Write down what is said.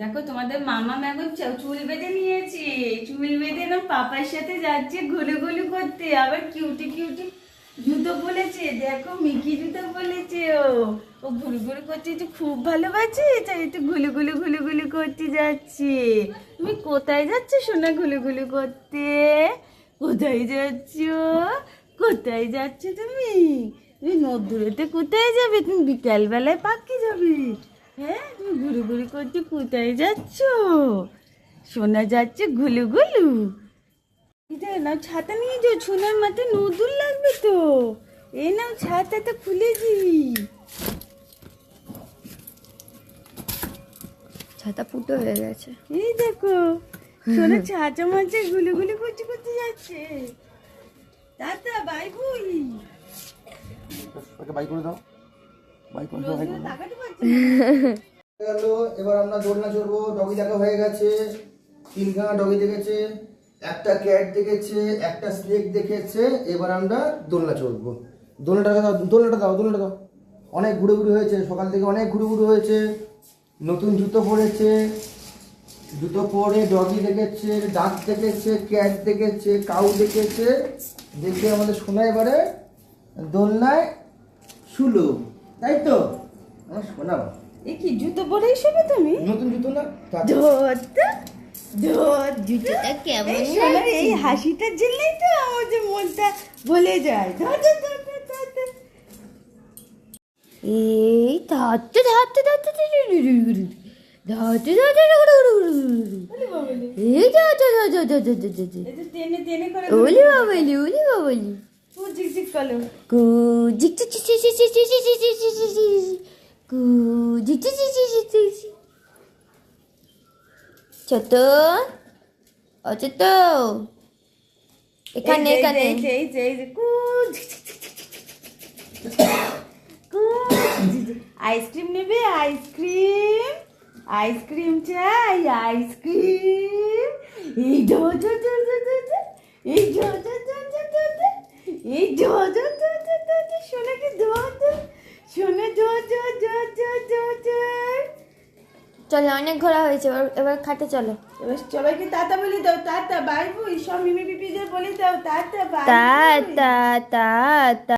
দেখো, তোমাদের মামা এখন চুল বেঁধে নিয়েছে। চুল বেঁধে না পাপার সাথে যাচ্ছে ঘুলু ঘুলু করতে। আবার কিউটি কিউটি জুতো বলেছে, দেখো, মিকি জুতো বলেছে ও। ও ঘুরু ঘুরু করতে তো খুব ভালোবাসে তাই একটু ঘুলু ঘুলু ঘুলু ঘুলু করতে যাচ্ছে। তুমি কোথায় যাচ্ছ সোনা ঘুলু ঘুলু করতে? কোথায় যাচ্ছ? কোথায় যাচ্ছ তুমি? তুমি নদূরেতে কোথায় যাবে? তুমি বিকালবেলায় পাখি যাবে? হ্যাঁ তুমি ঘুরু ঘুরু করতে কোথায় যাচ্ছ? সোনা যাচ্ছে ঘুলু ঘুলু। এটা নাও ছাতা নিয়ে যাও সোনার মাথায় নদুর লাগবে তো। এই নাও ছাতাটা খুলে দিবি। ছাতা ফুটো হয়ে গেছে। এই দেখো সোনা ছাতা মাছে গুলি গুলি করতে করতে যাচ্ছে। দাদা বাই বই। বাই করে দাও। বাই করে দাও এবার আমরা দোলনা চড়বো, ডগি দেখা হয়ে গেছে ডগি দেখেছে, একটা দেখেছে একটা দেখেছে, এবার আমরা দোলনা চড়বো। দোলনাটা দাও দোলনাটা দাও দোলনাটা দাও। অনেক ঘুরে ঘুরে হয়েছে, সকাল থেকে অনেক ঘুরে ঘুরে হয়েছে, নতুন জুতো পরেছে, জুতো পরে ডগি দেখেছে ডাক দেখেছে, ক্যাট দেখেছে, কাউ দেখেছে, দেখে আমাদের শোনা এবারে দোলনায় শুলো, তাই তো? আমার সোনা এ কি জুতো পরে এসবে তুমি নতুন জুতো না জুতো জুতোটা কেমন সোনার এই হাসিটার জন্যই তো আমার যে মনটা বলে যায় এই ধরতে ধরতে ধরতে ধরতে এই ধরতে ধরতে ওলি বাবলি ওলি বাবলি জিক জিক করল জিক ছোট ও ছোট এখানে এখানে আইসক্রিম নেবে আইসক্রিম আইসক্রিম চাই আইসক্রিম এই এই এই চলো অনেক ঘোরা হয়েছে। এবার খাটে চলো। এবার সবাইকে তাতা বলে দাও তাতা বাই বই সব মিমি পিপিদের বলে দাও তাতা বাই তাতা তা তা তা।